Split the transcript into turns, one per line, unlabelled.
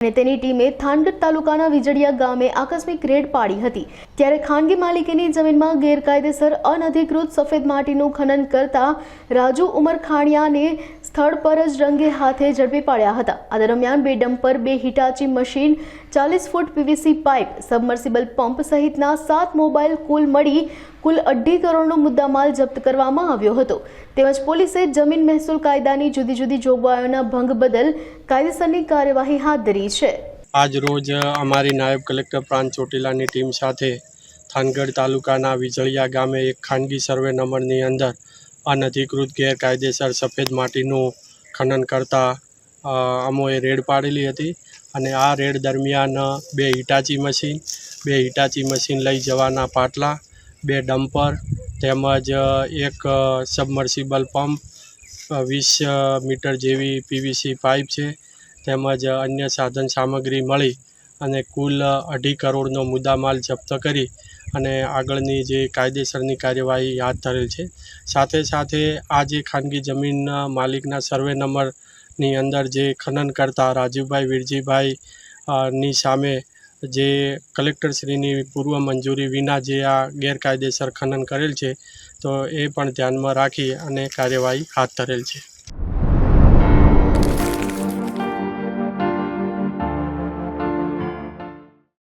અને તેની ટીમે થાનગઢ તાલુકાના વિજડિયા ગામે આકસ્મિક રેડ પાડી હતી. ત્યારે ખાનગી માલિકીની જમીનમાં ગેરકાયદેસર અનધિકૃત સફેદ માટીનું ખનન કરતા રાજુ ઉમર ખાણિયાને સ્થળ પર જ રંગે હાથે ઝડપી પાડ્યા હતા. આ દરમિયાન બે ડમ્પર, બે હિટાચી મશીન, ચાલીસ foot PVC pipe, submersible pump સહિતના સાત મોબાઈલ કુલ મળી કુલ અઢી કરોડનો મુદ્દામાલ જપ્ત કરવામાં આવ્યો હતો. તેમજ પોલીસે જમીન મહેસૂલ કાયદાની જુદી જુદી જોગવાઈઓના ભંગ બદલ કાયદેસરની કાર્યવાહી હાથ ધરી છે.
આજ રોજ અમારી નાયબ કલેક્ટર પ્રાંત ચોટીલાની ટીમ સાથે થાનગઢ તાલુકાના વિજળિયા ગામે એક ખાનગી સર્વે નંબરની અંદર અનધિકૃત ગેરકાયદેસર સફેદ માટીનું ખનન કરતા અમોએ રેડ પાડેલી હતી અને આ રેડ દરમિયાન બે હિટાચી મશીન, બે હિટાચી મશીન લઈ જવાના પાટલા, બે ડમ્પર તેમજ એક સબમર્સિબલ પંપ, વીસ મીટર જેવી પીવીસી પાઇપ છે તેમજ અન્ય સાધન સામગ્રી મળી અને કુલ અઢી કરોડનો મુદ્દામાલ જપ્ત કરી અને આગળની જે કાયદેસરની કાર્યવાહી હાથ ધરેલ છે. સાથે સાથે આ જે ખાનગી જમીનના માલિકના સર્વે નંબરની અંદર જે ખનન કરતા રાજુભાઈ વીરજીભાઈ ની સામે જે કલેક્ટરશ્રીની પૂર્વ મંજૂરી વિના જે આ ગેરકાયદેસર ખનન કરેલ છે, તો એ પણ ધ્યાનમાં રાખી અને કાર્યવાહી હાથ ધરેલ છે.